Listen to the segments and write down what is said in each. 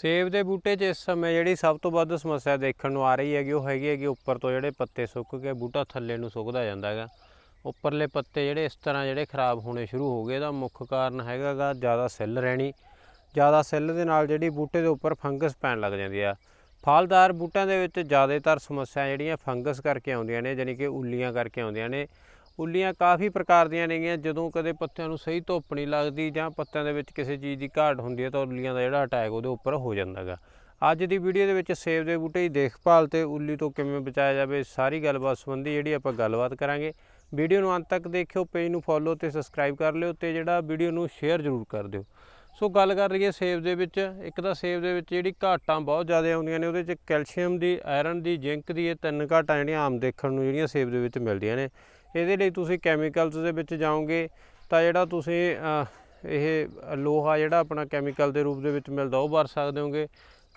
ਸੇਬ ਦੇ ਬੂਟੇ 'ਚ ਇਸ ਸਮੇਂ ਜਿਹੜੀ ਸਭ ਤੋਂ ਵੱਧ ਸਮੱਸਿਆ ਦੇਖਣ ਨੂੰ ਆ ਰਹੀ ਹੈਗੀ, ਉਹ ਹੈਗੀ ਹੈਗੀ ਉੱਪਰ ਤੋਂ ਜਿਹੜੇ ਪੱਤੇ ਸੁੱਕ ਕੇ ਬੂਟਾ ਥੱਲੇ ਨੂੰ ਸੁੱਕਦਾ ਜਾਂਦਾ ਹੈਗਾ। ਉੱਪਰਲੇ ਪੱਤੇ ਜਿਹੜੇ ਇਸ ਤਰ੍ਹਾਂ ਜਿਹੜੇ ਖਰਾਬ ਹੋਣੇ ਸ਼ੁਰੂ ਹੋ ਗਏ, ਇਹਦਾ ਮੁੱਖ ਕਾਰਨ ਹੈਗਾਗਾ ਜ਼ਿਆਦਾ ਸੈੱਲ ਰਹਿਣੀ। ਜ਼ਿਆਦਾ ਸੈੱਲ ਦੇ ਨਾਲ ਜਿਹੜੀ ਬੂਟੇ ਦੇ ਉੱਪਰ ਫੰਗਸ ਪੈਣ ਲੱਗ ਜਾਂਦੀ ਆ। ਫਲਦਾਰ ਬੂਟਿਆਂ ਦੇ ਵਿੱਚ ਜ਼ਿਆਦਾਤਰ ਸਮੱਸਿਆ ਜਿਹੜੀਆਂ ਫੰਗਸ ਕਰਕੇ ਆਉਂਦੀਆਂ ਨੇ ਯਾਨੀ ਕਿ ਉੱਲੀਆਂ ਕਰਕੇ ਆਉਂਦੀਆਂ ਨੇ। ਉੱਲੀਆਂ ਕਾਫੀ ਪ੍ਰਕਾਰ ਦੀਆਂ ਨੇਗੀਆਂ, ਜਦੋਂ ਕਦੇ ਪੱਤਿਆਂ ਨੂੰ ਸਹੀ ਧੁੱਪ ਨਹੀਂ ਲੱਗਦੀ ਜਾਂ ਪੱਤਿਆਂ ਦੇ ਵਿੱਚ ਕਿਸੇ ਚੀਜ਼ ਦੀ ਘਾਟ ਹੁੰਦੀ ਹੈ ਤਾਂ ਉੱਲੀਆਂ ਦਾ ਜਿਹੜਾ ਅਟੈਕ ਉਹਦੇ ਉੱਪਰ ਹੋ ਜਾਂਦਾ ਗਾ। ਅੱਜ ਦੀ ਵੀਡੀਓ ਦੇ ਵਿੱਚ ਸੇਬ ਦੇ ਬੂਟੇ ਦੀ ਦੇਖਭਾਲ ਤੇ ਉੱਲੀ ਤੋਂ ਕਿਵੇਂ ਬਚਾਇਆ ਜਾਵੇ, ਸਾਰੀ ਗੱਲਬਾਤ ਸੰਬੰਧੀ ਜਿਹੜੀ ਆਪਾਂ ਗੱਲਬਾਤ ਕਰਾਂਗੇ। ਵੀਡੀਓ ਨੂੰ ਅੰਤ ਤੱਕ ਦੇਖਿਓ ਪੇਜ ਨੂੰ ਫੋਲੋ ਤੇ ਸਬਸਕ੍ਰਾਈਬ ਕਰ ਲਿਓ ਤੇ ਜਿਹੜਾ ਵੀਡੀਓ ਨੂੰ ਸ਼ੇਅਰ ਜ਼ਰੂਰ ਕਰ ਦਿਓ। ਸੋ ਗੱਲ ਕਰ ਲਈਏ ਸੇਬ ਦੇ ਵਿੱਚ, ਇੱਕ ਤਾਂ ਸੇਬ ਦੇ ਵਿੱਚ ਜਿਹੜੀ ਘਾਟਾਂ ਬਹੁਤ ਜ਼ਿਆਦਾ ਆਉਂਦੀਆਂ ਨੇ, ਉਹਦੇ ਵਿੱਚ ਕੈਲਸ਼ੀਅਮ ਦੀ ਆਇਰਨ ਦੀ ਜ਼ਿੰਕ ਦੀ ਇਹ ਤਿੰਨ ਘਾਟਾਂ ਜਿਹੜੀਆਂ ਆਮ ਦੇਖਣ ਨੂੰ ਜਿਹੜੀਆਂ ਸੇਬ ਦੇ ਵਿੱਚ ਮਿਲਦੀਆਂ ਨੇ। ਇਹਦੇ ਲਈ ਤੁਸੀਂ ਕੈਮੀਕਲਸ ਦੇ ਵਿੱਚ ਜਾਓਗੇ ਤਾਂ ਜਿਹੜਾ ਤੁਸੀਂ ਇਹ ਲੋਹਾ ਜਿਹੜਾ ਆਪਣਾ ਕੈਮੀਕਲ ਦੇ ਰੂਪ ਦੇ ਵਿੱਚ ਮਿਲਦਾ ਉਹ ਵਰ ਸਕਦੇ ਹੋਗੇ।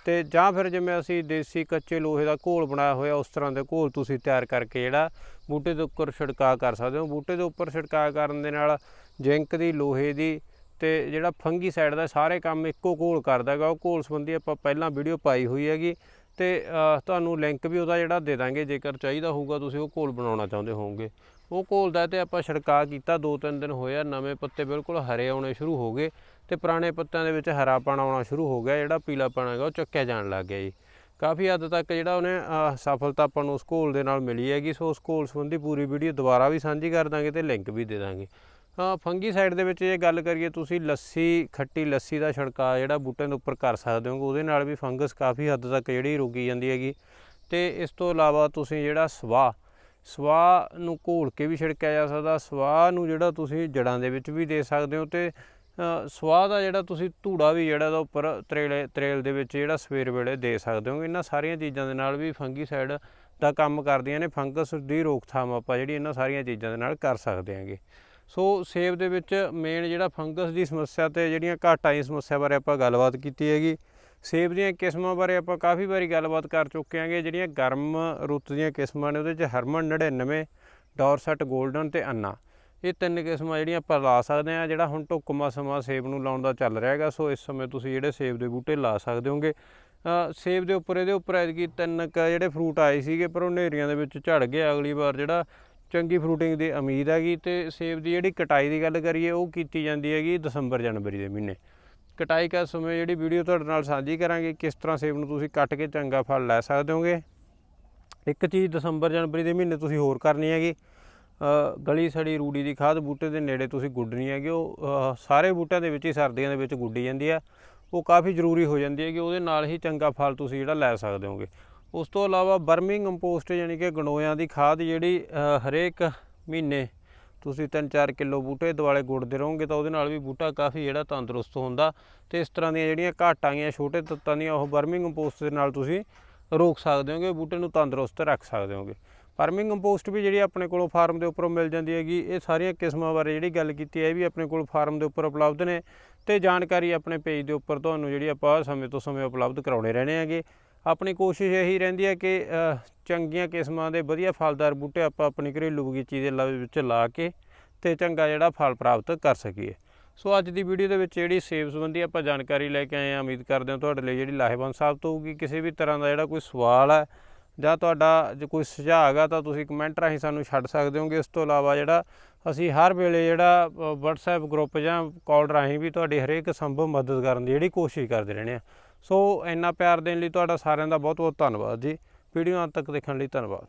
ਤੇ ਜਾਂ ਫਿਰ ਜਿਵੇਂ ਅਸੀਂ ਦੇਸੀ ਕੱਚੇ ਲੋਹੇ ਦਾ ਘੋਲ ਬਣਾਇਆ ਹੋਇਆ, ਉਸ ਤਰ੍ਹਾਂ ਦੇ ਘੋਲ ਤੁਸੀਂ ਤਿਆਰ ਕਰਕੇ ਜਿਹੜਾ ਬੂਟੇ ਦੇ ਉੱਪਰ ਛਿੜਕਾਅ ਕਰ ਸਕਦੇ ਹੋ। ਬੂਟੇ ਦੇ ਉੱਪਰ ਛਿੜਕਾਅ ਕਰਨ ਦੇ ਨਾਲ ਜ਼ਿੰਕ ਦੀ, ਲੋਹੇ ਦੀ ਤੇ ਜਿਹੜਾ ਫੰਗੀ ਸਾਈਡ ਦਾ ਸਾਰੇ ਕੰਮ ਇੱਕੋ ਘੋਲ ਕਰਦਾ ਹੈਗਾ। ਉਹ ਘੋਲ ਸੰਬੰਧੀ ਆਪਾਂ ਪਹਿਲਾਂ ਵੀਡੀਓ ਪਾਈ ਹੋਈ ਹੈਗੀ ਤੇ ਤੁਹਾਨੂੰ ਲਿੰਕ ਵੀ ਉਹਦਾ ਜਿਹੜਾ ਦੇ ਦਾਂਗੇ। ਜੇਕਰ ਚਾਹੀਦਾ ਹੋਊਗਾ ਤੁਸੀਂ ਉਹ ਘੋਲ ਬਣਾਉਣਾ ਚਾਹੁੰਦੇ ਹੋਵੋਗੇ। ਉਹ ਘੋਲ ਦਾ ਤੇ ਆਪਾਂ ਛਿੜਕਾਅ ਕੀਤਾ, ਦੋ ਤਿੰਨ ਦਿਨ ਹੋਏ ਆ, ਨਵੇਂ ਪੱਤੇ ਬਿਲਕੁਲ ਹਰੇ ਆਉਣੇ ਸ਼ੁਰੂ ਹੋ ਗਏ ਤੇ ਪੁਰਾਣੇ ਪੱਤਿਆਂ ਦੇ ਵਿੱਚ ਹਰਾਪਣ ਆਉਣਾ ਸ਼ੁਰੂ ਹੋ ਗਿਆ, ਜਿਹੜਾ ਪੀਲਾਪਣ ਹੈਗਾ ਉਹ ਚੱਕਿਆ ਜਾਣ ਲੱਗ ਗਿਆ ਜੀ। ਕਾਫੀ ਹੱਦ ਤੱਕ ਜਿਹੜਾ ਉਹਨੇ ਸਫਲਤਾ ਆਪਾਂ ਨੂੰ ਉਸ ਘੋਲ ਦੇ ਨਾਲ ਮਿਲੀ ਹੈਗੀ, ਸੋ ਉਸ ਘੋਲ ਸੰਬੰਧੀ ਪੂਰੀ ਵੀਡੀਓ ਦੁਬਾਰਾ ਵੀ ਸਾਂਝੀ ਕਰ ਦਾਂਗੇ ਤੇ ਲਿੰਕ ਵੀ ਦੇ ਦਾਂਗੇ। ਫੰਗੀ ਸਾਈਡ ਦੇ ਵਿੱਚ ਜੇ ਗੱਲ ਕਰੀਏ ਤੁਸੀਂ ਲੱਸੀ, ਖੱਟੀ ਲੱਸੀ ਦਾ ਛਿੜਕਾਅ ਜਿਹੜਾ ਬੂਟਿਆਂ ਦੇ ਉੱਪਰ ਕਰ ਸਕਦੇ ਹੋ, ਉਹਦੇ ਨਾਲ ਵੀ ਫੰਗਸ ਕਾਫੀ ਹੱਦ ਤੱਕ ਜਿਹੜੀ ਰੁਕੀ ਜਾਂਦੀ ਹੈਗੀ। ਤੇ ਇਸ ਤੋਂ ਇਲਾਵਾ ਤੁਸੀਂ ਜਿਹੜਾ ਸਵਾਹ ਸਵਾਹ ਨੂੰ ਘੋਲ ਕੇ ਵੀ ਛਿੜਕਿਆ ਜਾ ਸਕਦਾ ਸਵਾਹ ਨੂੰ ਜਿਹੜਾ ਤੁਸੀਂ ਜੜਾਂ ਦੇ ਵਿੱਚ ਵੀ ਦੇ ਸਕਦੇ ਹੋ ਤੇ ਅ, ਸਵਾਹ ਦਾ ਜਿਹੜਾ ਤੁਸੀਂ ਧੂੜਾ ਵੀ ਜਿਹੜਾ ਦਾ ਉੱਪਰ ਤਰੇਲੇ ਤਰੇਲ ਦੇ ਵਿੱਚ ਜਿਹੜਾ ਸਵੇਰ ਵੇਲੇ ਦੇ ਸਕਦੇ ਹੋ ਇਹਨਾਂ ਸਾਰੀਆਂ ਚੀਜ਼ਾਂ ਦੇ ਨਾਲ ਵੀ ਫੰਗੀ ਸਾਈਡ ਦਾ ਕੰਮ ਕਰਦੀਆਂ ਨੇ ਫੰਗਸ ਦੀ ਰੋਕਥਾਮ ਆਪਾਂ ਜਿਹੜੀ ਇਹਨਾਂ ਸਾਰੀਆਂ ਚੀਜ਼ਾਂ ਦੇ ਨਾਲ ਕਰ ਸਕਦੇ ਹਾਂਗੇ। ਸੋ ਸੇਬ ਦੇ ਵਿੱਚ ਮੇਨ ਜਿਹੜਾ ਫੰਗਸ ਦੀ ਸਮੱਸਿਆ ਤੇ ਜਿਹੜੀਆਂ ਘਾਟਾਂ ਦੀ ਸਮੱਸਿਆ ਬਾਰੇ ਆਪਾਂ ਗੱਲਬਾਤ ਕੀਤੀ ਹੈਗੀ ਸੇਬ ਦੀਆਂ ਕਿਸਮਾਂ ਬਾਰੇ ਆਪਾਂ ਕਾਫੀ ਵਾਰੀ ਗੱਲਬਾਤ ਕਰ ਚੁੱਕੇ ਹਾਂਗੇ, ਜਿਹੜੀਆਂ ਗਰਮ ਰੁੱਤ ਦੀਆਂ ਕਿਸਮਾਂ ਨੇ, ਉਹਦੇ 'ਚ ਹਰਮਨ 99 ਡੋਰਸਟ 골ਡਨ ਤੇ ਅੰਨਾ। ਇਹ ਤਿੰਨ ਕਿਸਮਾਂ ਜਿਹੜੀਆਂ ਆਪਾਂ ਲਾ ਸਕਦੇ ਆ ਜਿਹੜਾ ਹੁਣ ਢੁੱਕਮਾ ਸਮਾਂ ਸੇਬ ਨੂੰ ਲਾਉਣ ਦਾ ਚੱਲ ਰਿਹਾ ਹੈਗਾ, ਸੋ ਇਸ ਸਮੇਂ ਤੁਸੀਂ ਜਿਹੜੇ ਸੇਬ ਦੇ ਬੂਟੇ ਲਾ ਸਕਦੇ ਹੋਗੇ। ਸੇਬ ਦੇ ਉੱਪਰ, ਇਹਦੇ ਉੱਪਰ ਐਤਕੀ ਤਿੰਨ ਕ ਜਿਹੜੇ ਫਰੂਟ ਆਏ ਸੀਗੇ, ਪਰ ਉਹ ਹਨੇਰੀਆਂ ਦੇ ਵਿੱਚ ਝੜ ਗਏ, ਅਗਲੀ ਵਾਰ ਜਿਹੜਾ ਚੰਗੀ ਫਰੂਟਿੰਗ ਦੀ ਉਮੀਦ ਹੈਗੀ, ਤੇ ਸੇਬ ਦੀ ਜਿਹੜੀ ਕਟਾਈ ਦੀ ਗੱਲ ਕਰੀਏ, ਉਹ ਕੀਤੀ ਜਾਂਦੀ ਹੈਗੀ ਦਸੰਬਰ ਜਨਵਰੀ ਦੇ ਮਹੀਨੇ। ਕਟਾਈ ਕਰ ਸਮੇਂ ਜਿਹੜੀ ਵੀਡੀਓ ਤੁਹਾਡੇ ਨਾਲ ਸਾਂਝੀ ਕਰਾਂਗੇ, ਕਿਸ ਤਰ੍ਹਾਂ ਸੇਬ ਨੂੰ ਤੁਸੀਂ ਕੱਟ ਕੇ ਚੰਗਾ ਫਲ ਲੈ ਸਕਦੇ ਹੋਗੇ। ਇੱਕ ਚੀਜ਼ ਦਸੰਬਰ ਜਨਵਰੀ ਦੇ ਮਹੀਨੇ ਤੁਸੀਂ ਹੋਰ ਕਰਨੀ ਹੈਗੀ। ਗਲੀ ਸੜੀ ਰੂੜੀ ਦੀ ਖਾਦ ਬੂਟੇ ਦੇ ਨੇੜੇ ਤੁਸੀਂ ਗੁੱਡਣੀ ਹੈਗੀ, ਉਹ ਸਾਰੇ ਬੂਟਿਆਂ ਦੇ ਵਿੱਚ ਹੀ ਸਰਦੀਆਂ ਦੇ ਵਿੱਚ ਗੁੱਡੀ ਜਾਂਦੀ ਆ। ਉਹ ਕਾਫੀ ਜ਼ਰੂਰੀ ਹੋ ਜਾਂਦੀ ਹੈ ਕਿ ਉਹਦੇ ਨਾਲ ਹੀ ਚੰਗਾ ਫਲ ਤੁਸੀਂ ਜਿਹੜਾ ਲੈ ਸਕਦੇ ਹੋਗੇ। ਉਸ ਤੋਂ ਇਲਾਵਾ ਬਰਮਿੰਗ ਕੰਪੋਸਟ ਯਾਨੀ ਕਿ ਗੰਡੋਇਆਂ ਦੀ ਖਾਦ ਜਿਹੜੀ ਹਰੇਕ ਮਹੀਨੇ ਤੁਸੀਂ 3-4 ਕਿਲੋ ਬੂਟੇ ਦੁਆਲੇ ਗੁੜਦੇ ਰਹੋਗੇ ਤਾਂ ਉਹਦੇ ਨਾਲ ਵੀ ਬੂਟਾ ਕਾਫੀ ਜਿਹੜਾ ਤੰਦਰੁਸਤ ਹੁੰਦਾ। ਤੇ ਇਸ ਤਰ੍ਹਾਂ ਦੀਆਂ ਜਿਹੜੀਆਂ ਘਾਟਾਂ ਗੀਆਂ, ਛੋਟੇ ਤੱਤਾਂ ਦੀਆਂ, ਉਹ ਬਰਮਿੰਗ ਕੰਪੋਸਟ ਦੇ ਨਾਲ ਤੁਸੀਂ ਰੋਕ ਸਕਦੇ ਹੋਗੇ, ਬੂਟੇ ਨੂੰ ਤੰਦਰੁਸਤ ਰੱਖ ਸਕਦੇ ਹੋਗੇ। ਫਾਰਮਿੰਗ ਕੰਪੋਸਟ ਵੀ ਜਿਹੜੀ ਆਪਣੇ ਕੋਲੋਂ ਫਾਰਮ ਦੇ ਉੱਪਰੋਂ ਮਿਲ ਜਾਂਦੀ ਹੈਗੀ, ਇਹ ਸਾਰੀਆਂ ਕਿਸਮਾਂ ਬਾਰੇ ਜਿਹੜੀ ਗੱਲ ਕੀਤੀ ਹੈ, ਇਹ ਵੀ ਆਪਣੇ ਕੋਲ ਫਾਰਮ ਦੇ ਉੱਪਰ ਉਪਲਬਧ ਨੇ। ਤੇ ਜਾਣਕਾਰੀ ਆਪਣੇ ਪੇਜ ਦੇ ਉੱਪਰ ਤੁਹਾਨੂੰ ਜਿਹੜੀ ਆਪਾਂ ਸਮੇਂ ਤੋਂ ਸਮੇਂ ਉਪਲਬਧ ਕਰਾਉਣੇ ਰਹਿਣੇ ਹੈਗੇ। ਆਪਣੀ ਕੋਸ਼ਿਸ਼ ਇਹੀ ਰਹਿੰਦੀ ਹੈ ਕਿ ਚੰਗੀਆਂ ਕਿਸਮਾਂ ਦੇ ਵਧੀਆ ਫਲਦਾਰ ਬੂਟੇ ਆਪਾਂ ਆਪਣੀ ਘਰੇਲੂ ਬਗੀਚੀ ਦੇ ਲਾ- ਵਿੱਚ ਲਾ ਕੇ ਤੇ ਚੰਗਾ ਜਿਹੜਾ ਫਲ ਪ੍ਰਾਪਤ ਕਰ ਸਕੀਏ। ਸੋ ਅੱਜ ਦੀ ਵੀਡੀਓ ਦੇ ਵਿੱਚ ਜਿਹੜੀ ਸੇਬ ਸੰਬੰਧੀ ਆਪਾਂ ਜਾਣਕਾਰੀ ਲੈ ਕੇ ਆਏ ਹਾਂ ਉਮੀਦ ਕਰਦੇ ਹਾਂ ਤੁਹਾਡੇ ਲਈ ਜਿਹੜੀ ਲਾਹੇਵੰਦ ਸਾਬਤ ਹੋਊਗੀ। ਕਿਸੇ ਵੀ ਤਰ੍ਹਾਂ ਦਾ ਜਿਹੜਾ ਕੋਈ ਸਵਾਲ ਹੈ ਜਾਂ ਤੁਹਾਡਾ ਜੇ ਕੋਈ ਸੁਝਾਅ ਹੈਗਾ ਤਾਂ ਤੁਸੀਂ ਕਮੈਂਟ ਰਾਹੀਂ ਸਾਨੂੰ ਛੱਡ ਸਕਦੇ ਹੋਗੇ। ਇਸ ਤੋਂ ਇਲਾਵਾ ਜਿਹੜਾ ਅਸੀਂ ਹਰ ਵੇਲੇ ਜਿਹੜਾ ਅ, WhatsApp ਗਰੁੱਪ ਜਾਂ ਕਾਲ ਰਾਹੀਂ ਵੀ ਤੁਹਾਡੀ ਹਰੇਕ ਸੰਭਵ ਮਦਦ ਕਰਨ ਦੀ ਜਿਹੜੀ ਕੋਸ਼ਿਸ਼ ਕਰਦੇ ਰਹਿੰਦੇ ਆ ਸੋ ਇੰਨਾ ਪਿਆਰ ਦੇਣ ਲਈ ਤੁਹਾਡਾ ਸਾਰਿਆਂ ਦਾ ਬਹੁਤ ਬਹੁਤ ਧੰਨਵਾਦ ਜੀ। ਵੀਡੀਓ ਅੰਤ ਤੱਕ ਦੇਖਣ ਲਈ ਧੰਨਵਾਦ।